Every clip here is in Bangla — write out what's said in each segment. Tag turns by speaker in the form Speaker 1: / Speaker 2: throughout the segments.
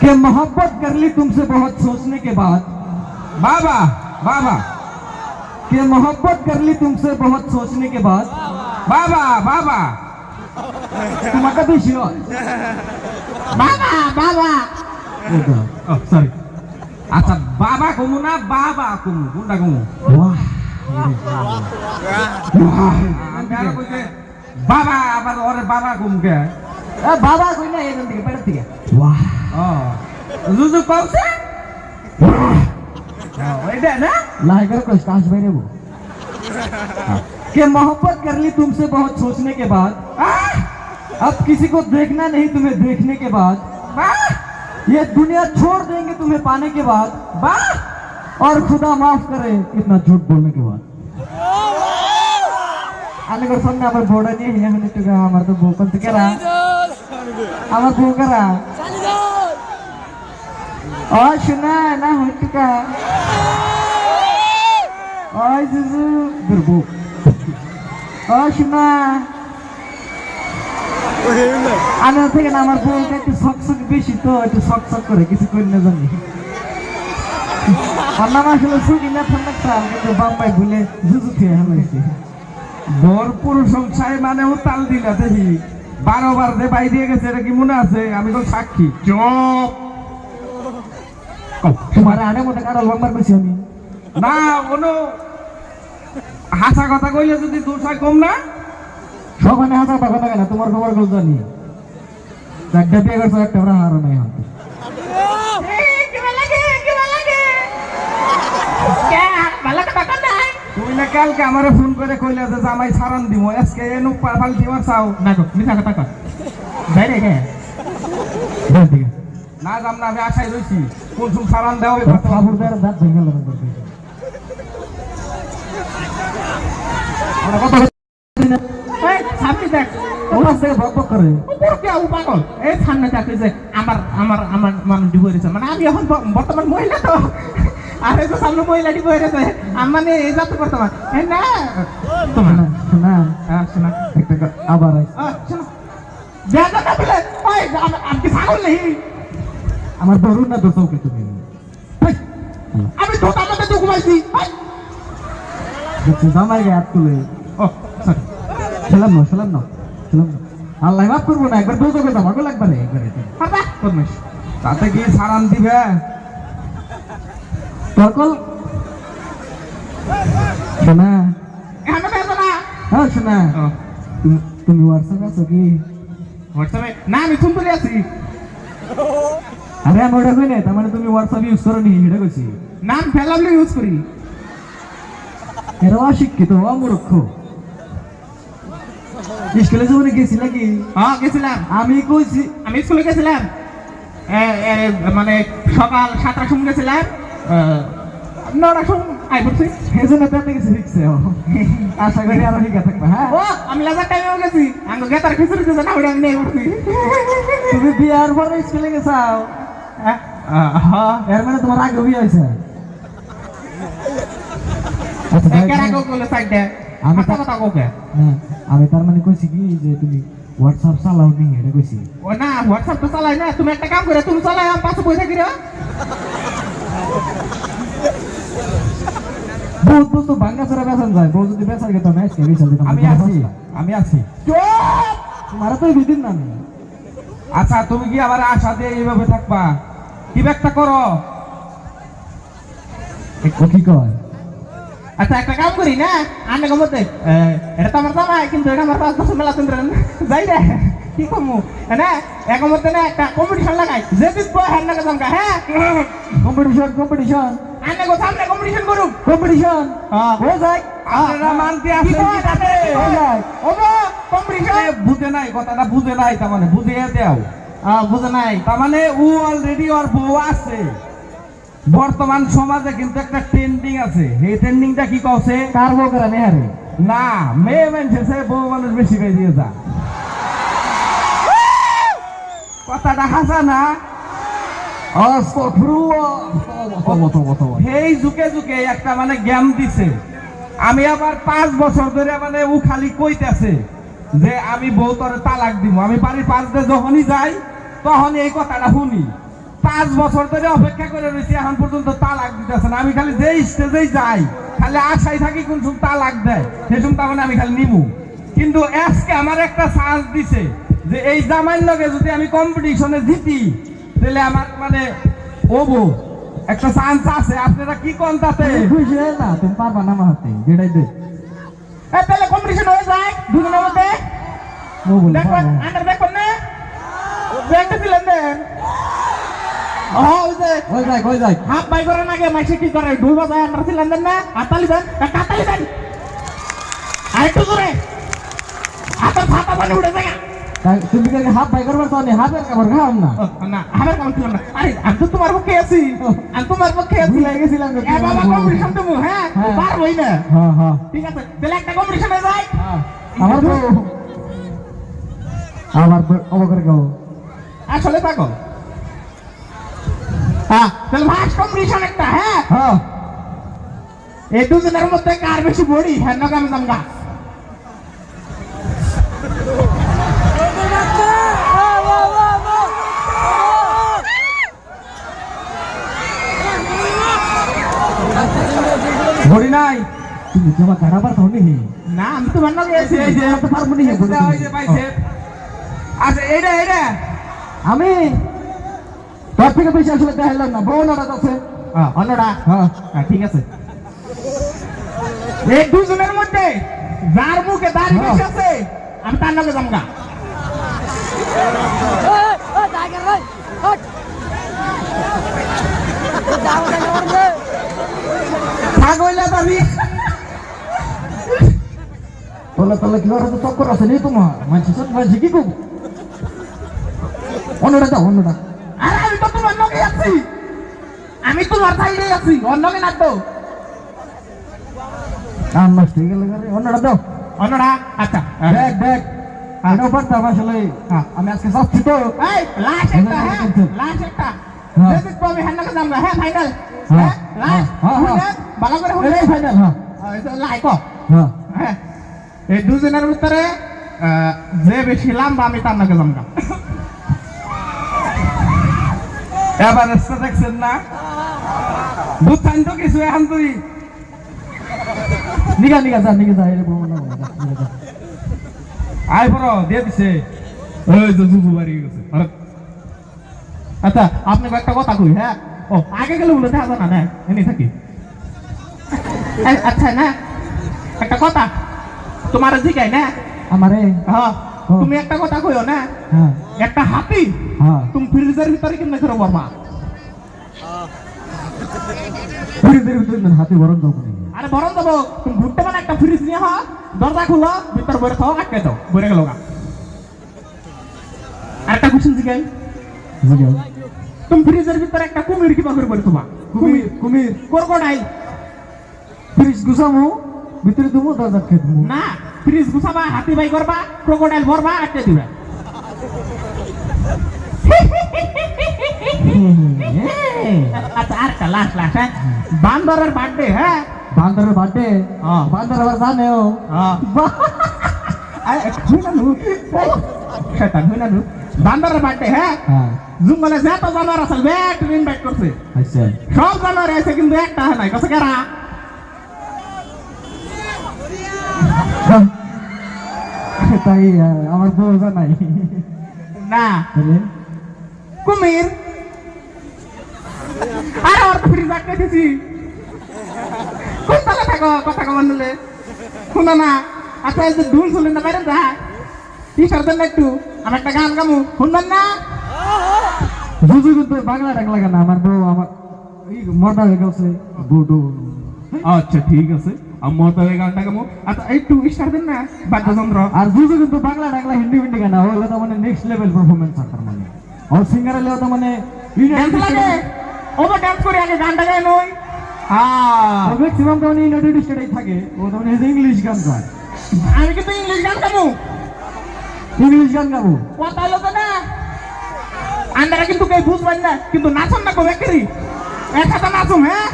Speaker 1: कि मोहब्बत कर ली तुमसे बहुत सोचने के बाद
Speaker 2: বাবা বাবা
Speaker 1: कि मोहब्बत कर ली तुमसे बहुत सोचने के बाद
Speaker 2: বাবা বাবা
Speaker 1: তোমাকে বেশি হয়
Speaker 2: বাবা বাবা সরি আচ্ছা বাবা কমু না বাবা কমু কোনটা কমু
Speaker 1: বাহ
Speaker 2: আমি আরো কইছে, বাবা আবার ওরে বাবা কমু কে
Speaker 1: এ বাবা কই না এখান থেকে পেটের থেকে বাহ
Speaker 2: ও জুজু কওছে ওইটা না
Speaker 1: लाइगर को स्टार्च में वो कि मोहब्बत कर ली तुमसे बहुत सोचने के बाद
Speaker 2: আহ,
Speaker 1: अब किसी को देखना नहीं तुम्हें देखने के बाद
Speaker 2: বাহ
Speaker 1: ये दुनिया छोड़ देंगे तुम्हें पाने के बाद
Speaker 2: বাহ
Speaker 1: और खुदा माफ करे कितना झूठ बोलने के बाद আমি তোর সামনে আমার বউটা নিয়ে এখন একটু গা, আমার তো বউ কোন থেকে রা আমার বউ কারা ও শোনা না হইটুকা ওই জুজু। তোর বউ ও শোনা। আমি থেকে না আমার বউটা একটু শখ বেশি তো একটু শখ করে কিছু করি না জানি। আমার নাম আসলে সুকিনা ঠান্ডা খাল কিন্তু বাম্বাই ভুলে জুজু খেয়ে হেলাইছি
Speaker 2: ভরপুর সংসার মানেও তাল দিলা দেখি। বারো বার যে বাই দিয়ে গেছে এটা কি মনে আছে? আমি তো সাক্ষী। চপ!
Speaker 1: তোমার আড়ে মধ্যে কাটাল বাম্বার বেশি আমি
Speaker 2: না কোনো হাসা কথা কইলে যদি দূর হয় কম না
Speaker 1: সবাই হাজার টাকা লাগে না তোমার খবরগুলো জানি একটা বিয়ে করছ একটা আমরা হারো নাই
Speaker 2: না কালকে আমারে ফোন করে কইলে যে জামাই সারান দিব আজকে এনু পাল দিবার চাও
Speaker 1: না গো মিথ্যা কথা কর যাই রে কে ঠিক আছে
Speaker 2: না যাম না আমি আশায় রইছি কোন সুম সারান দেওয়া হবে
Speaker 1: খাবুর দেয় দাঁত ভেঙে গেল আমরা কত
Speaker 3: সামনে দেখ।
Speaker 1: ওনার থেকে ভক ভক করে।
Speaker 3: উপর কে ও পাগল? এই সামনে দেখে যে আমার আমার আমার মানুষ ডিভো মানে আমি এখন বর্তমান মহিলা তো। আর তো সামনে মহিলা মানে এই যাতে বর্তমান। এই না। তোমার।
Speaker 1: শোনা।
Speaker 3: হ্যাঁ শোনা।
Speaker 1: আবার
Speaker 3: শোনো। ওই আমি- কি নেই
Speaker 1: আমার ধরুন না তো চৌকে তুমি।
Speaker 3: আমি তো তার তো ঘুমাইছি।
Speaker 1: দেখছি জামাই গায়ে হাত তুলে। খেলাম না খেলাম না খেলাম না। আল্লাহ মাফ করব না একবার দোষ করে আমাকে লাগবে না একবার।
Speaker 2: তাতে কি সারান দিবে।
Speaker 1: তোর কল শোনা হ্যাঁ শোনা। তুমি- হোয়াটসঅ্যাপ আছো কি?
Speaker 3: হোয়াটসঅ্যাপে না আমি সুন্দরী আছি।
Speaker 1: আরে আমি ওটা কই তার মানে তুমি হোয়াটসঅ্যাপ ইউজ করো নি এটা কইছি।
Speaker 3: নাম ফেলাবলে ইউজ করি।
Speaker 1: এরা অশিক্ষিত অমূর্খ। স্কুলে জীবনে গেছি নাকি
Speaker 3: হ্যাঁ গেছিলাম।
Speaker 1: আমি কইছি
Speaker 3: আমি স্কুলে গেছিলাম। মানে সকাল সাতটার সময় গেছিলাম। নটার সময় আই পড়ছি।
Speaker 1: এই জন্য পেতে গেছি শিখছে। আশা করি আরও শিখা থাকবে হ্যাঁ?
Speaker 3: ও আমি লাজার টাইমেও গেছি। আমি গেতার খিচুড়ি দিতে না ওটা আমি নেই উঠছি
Speaker 1: তুমি বিয়ার পরে স্কুলে গেছাও?
Speaker 3: হ্যাঁ
Speaker 1: এর মানে তোমার আগে বিয়ে হয়েছে। আচ্ছা আমি
Speaker 3: আমি
Speaker 1: না আমি তার মানে কইছি কি যে তুমি হোয়াটসঅ্যাপ চালাও নি এটা কইছি।
Speaker 3: ও না হোয়াটসঅ্যাপ তো চালাই না তুমি একটা কাম করে তুমি চালাই আমার পাশে বসে গিয়ে
Speaker 1: বহুত বস্তু ভাঙ্গা চড়া বেচান যায় বউ যদি বেচার গেতাম আজকে বেচার দিতাম
Speaker 2: আমি আছি আমি আছি।
Speaker 1: তোমার তো বিদিন না
Speaker 2: আচ্ছা তুমি কি আবার আশা দিয়ে এইভাবে থাকবা? কি একটা করো?
Speaker 1: কি কয়?
Speaker 3: আচ্ছা একটা কাম করি না? আনে কমতে এটা তো আমার জামাই কিন্তু এটা আমার পাঁচ মেলা চন্দ্র যাই রে কি কমু? না এক মধ্যে না একটা কম্পিটিশন লাগাই। যে জিতবো হ্যাঁ না জমকা হ্যাঁ?
Speaker 1: কম্পিটিশন কম্পিটিশন
Speaker 3: আনে গো সামনে কম্পিটিশন করুক
Speaker 1: কম্পিটিশন
Speaker 3: হ্যাঁ।
Speaker 1: হয়ে যায়
Speaker 2: আপনারা মানতে আসেন?
Speaker 1: হয়ে যায়
Speaker 3: ওগো কম্পিটিশন
Speaker 2: বুঝে নাই কথাটা বুঝে নাই তার মানে বুঝিয়ে দেও।
Speaker 3: বুঝে নাই।
Speaker 2: তার মানে ও অলরেডি ওর বউ আছে। বর্তমান সমাজে কিন্তু একটা ট্রেন্ডিং আছে। এই ট্রেন্ডিংটা কি কছে
Speaker 1: কার বউ করা নেহারে
Speaker 2: না মেয়ে মানুষের চেয়ে বউ মানুষ বেশি দিয়ে যা। কথাটা হাসা না? সেই যুগে যুগে একটা মানে জ্ঞান দিছে। আমি আবার পাঁচ বছর ধরে মানে ও খালি কইতেছে যে আমি বউ তালাক দিব, আমি বাড়ির পাঁচ দিয়ে যখনই যাই তখন এই কথাটা শুনি। পাঁচ বছর ধরে অপেক্ষা করে রয়েছি, এখন পর্যন্ত তালাক দিতেছে না। আমি খালি যে স্টেজেই যাই, খালি আশায় থাকি কোন সময় তালাক দেয়, সে সময় তখন আমি খালি নিমু। কিন্তু আজকে আমার একটা চান্স দিছে যে এই জামাইয়ের লগে যদি আমি কম্পিটিশনে জিতি, তাহলে আমার মানে ওবো একটা চান্স আছে। আপনারা কি কোন তাতে?
Speaker 1: খুশি না তুমি পারবা না আমার হাতে, যেটাই দে
Speaker 3: এ তাহলে কম্পিটিশন হয়ে যায় দুজনের মধ্যে। আন্ডার দেখবেন না। ব্যাগটা দিলেন দেন। হাফ বাই করার আগে মাইসে কি করে? ঢুল বাজায় আন্ডার ছিলেন দেন না। হাতালি দেন কাতালি দেন। আর একটু জোরে। হাতের ছাতা পানি উঠে যায়।
Speaker 1: তুমি কি হাফ বাই করবার তো নি হাফের কাপড় খাও না।
Speaker 3: না আমার কাম ছিল না। আরে আমি তো তোমার পক্ষে আছি। আমি তোমার পক্ষে আছি।
Speaker 1: ভুলে গেছিলাম
Speaker 3: এ বাবা কম্পিটিশন দেবো হ্যাঁ
Speaker 1: হ্যাঁ।
Speaker 3: পারবই না।
Speaker 1: হ্যাঁ হ্যাঁ।
Speaker 3: ঠিক আছে তাহলে একটা কম্পিটিশনে যাই।
Speaker 1: হ্যাঁ। আমার তো আবার অবকর গাও
Speaker 3: আসলে পাগল। হ্যাঁ তাহলে ফার্স্ট কম্পিটিশন একটা হ্যাঁ?
Speaker 1: হ্যাঁ।
Speaker 3: এই দুজনের মধ্যে কার বেশি বড়ি? হ্যাঁ নগাম জামগা।
Speaker 1: জমা কারাবার তো নি
Speaker 3: না আমি তো বান্না গেছি
Speaker 1: এই যে তো পারব নি
Speaker 2: এটা ওই পাইছে আচ্ছা এইটা এইটা
Speaker 1: আমি তোর থেকে বেশি আসলে দেখাইলাম না বউ নাড়া আছে
Speaker 3: অন্যটা
Speaker 1: হ্যাঁ
Speaker 3: হ্যাঁ, ঠিক আছে এই দুজনের মধ্যে যার মুখে দাড়ি
Speaker 1: হ্যাঁ।
Speaker 3: বেশি আছে আমি তার নামে জামগা. ছাগলে দাবি
Speaker 1: তোলা তোলা কি তো চক্কর আছে নি তোমার মানছি সব মানছি কি কব অন্যটা দাও অন্যটা
Speaker 3: আরে আমি তো তোমার নগে আছি আমি তোমার সাইডে আছি অন্যকে না তো
Speaker 1: কান নষ্ট হয়ে গেল গেলে অন্যটা দাও
Speaker 3: অন্যটা আচ্ছা
Speaker 1: দেখ দেখ এটাও পারতাম আসলে। আমি আজকে যাচ্ছি তো
Speaker 3: এই লাস্ট একটা হ্যাঁ লাস্ট একটা। যদি তো আমি হ্যান্ডাকে জামগা হ্যাঁ ফাইনাল
Speaker 1: হ্যাঁ,
Speaker 3: লাস্ট ভালো করে শুনে
Speaker 1: ফাইনাল হ্যাঁ
Speaker 3: লাইক
Speaker 1: হ্যাঁ
Speaker 3: হ্যাঁ এই দুজনের ভিতরে যে বেশি লাম্বা, আমি তার নাকি জমকা
Speaker 2: এবার রাস্তা দেখছেন না? বুঝছেন তো কিছু এখন তুই?
Speaker 1: নিগা নিগা যা নিগা যা।
Speaker 2: আয় পড়ো দিয়ে দিছে। ওই তো জুজু বাড়ি গেছে।
Speaker 3: আচ্ছা আপনাকে একটা কথা কই হ্যাঁ? ও, আগে গেলে বলে দেখা না না, এনে থাকি। আচ্ছা না, একটা কথা। তোমার জিগাই না?
Speaker 1: আমারে?
Speaker 3: হ্যাঁ। তুমি একটা কথা কইও না?
Speaker 1: হ্যাঁ।
Speaker 3: একটা হাতি?
Speaker 1: হ্যাঁ।
Speaker 3: তুমি ফ্রিজের ভিতরে কেমনে করে বলবা
Speaker 1: ফ্রিজের ভিতরে হাতে গরম দাও
Speaker 3: আরে বরং দেবো। তুমি ঘুরতে মানে একটা ফ্রিজ নিয়ে হা দরজা খুলো ভিতর বইরে খাও আটকে দাও বইরে গেল গা। আরেকটা কোশ্চেন জিগাই।
Speaker 1: বুঝাও
Speaker 3: তুমি ফ্রিজের ভিতরে একটা কুমির কিবা করে বলে তোমা
Speaker 1: কুমির। কুমির।
Speaker 3: ক্রোকোডাইল
Speaker 1: ফ্রিজ গুছামু। ভিতরে তুমি খেয়ে তুমি
Speaker 3: না ফ্রিজ গুছাবা হাতি বাই করবা ক্রোকোডাইল ভরবা আটকে দিবা। আচ্ছা আরেকটা লাস্ট লাস্ট হ্যাঁ? বান্দরের বার্থডে হ্যাঁ?
Speaker 1: বান্দরের বার্থডে
Speaker 3: হ্যাঁ।
Speaker 1: বান্দর আবার জানেও?
Speaker 3: সেটা হই না নু বান্দরের বার্থডে হ্যাঁ?
Speaker 1: হ্যাঁ।
Speaker 3: জঙ্গলে যত জানোয়ার আছে ব্যাট ইনভাইট করছে।
Speaker 1: আচ্ছা।
Speaker 3: সব জানোয়ার আছে কিন্তু একটা নাই কসে কেরা?
Speaker 1: তাই আমার বউ জানাই
Speaker 3: না। কুমির। আরে ওর ফ্রিজ আটকে দিছি কোন তালে থাকো কথা কমান নিলে। শুনো না আচ্ছা এই যে ধুন শুনলেন না বাইরে যা। টিচার দেন না একটু আমি একটা গান গামু। শুনবেন না?
Speaker 1: বুঝু কিন্তু বাংলা ডাক লাগে না আমার বউ আমার মর্দা হয়ে গেছে বউটো
Speaker 3: আচ্ছা ঠিক আছে। আমার এই গানটা গামু আচ্ছা একটু স্টার দেন না বাদ্যযন্ত্র।
Speaker 1: আর বুঝু কিন্তু বাংলা ডাকলা হিন্দি হিন্দি গানা হলো তো মানে নেক্সট লেভেল পারফরমেন্স আকার মানে। আর সিঙ্গারে লেও তো মানে
Speaker 3: ড্যান্স লাগে। ওভার ড্যান্স করে আগে গানটা গাই নই। হ্যাঁ
Speaker 1: ম্যাক্সিমাম তো মানে ইউনাইটেড স্টেটেই থাকে। ও তো মানে ইংলিশ গান গায়।
Speaker 3: আমি কিন্তু ইংলিশ গান গামু
Speaker 1: ইংলিশ গান গাবো।
Speaker 3: কথা হলো তো না। আন্দারা কিন্তু কেউ বুঝবেন না কিন্তু নাচন না কবে করি একসাথে নাচুম হ্যাঁ?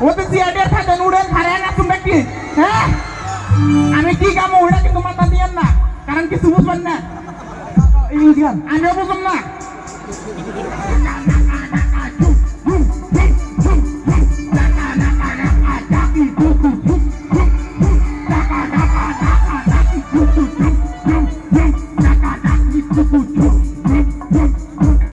Speaker 3: ওতে সিআইডির খাতে নুডেল খারে নাচুম ব্যক্তি হ্যাঁ? আমি কি গামো ওটা কিন্তু মাথা দিয়েন না কারণ কিছু বুঝবেন না। আমিও বুঝুম না।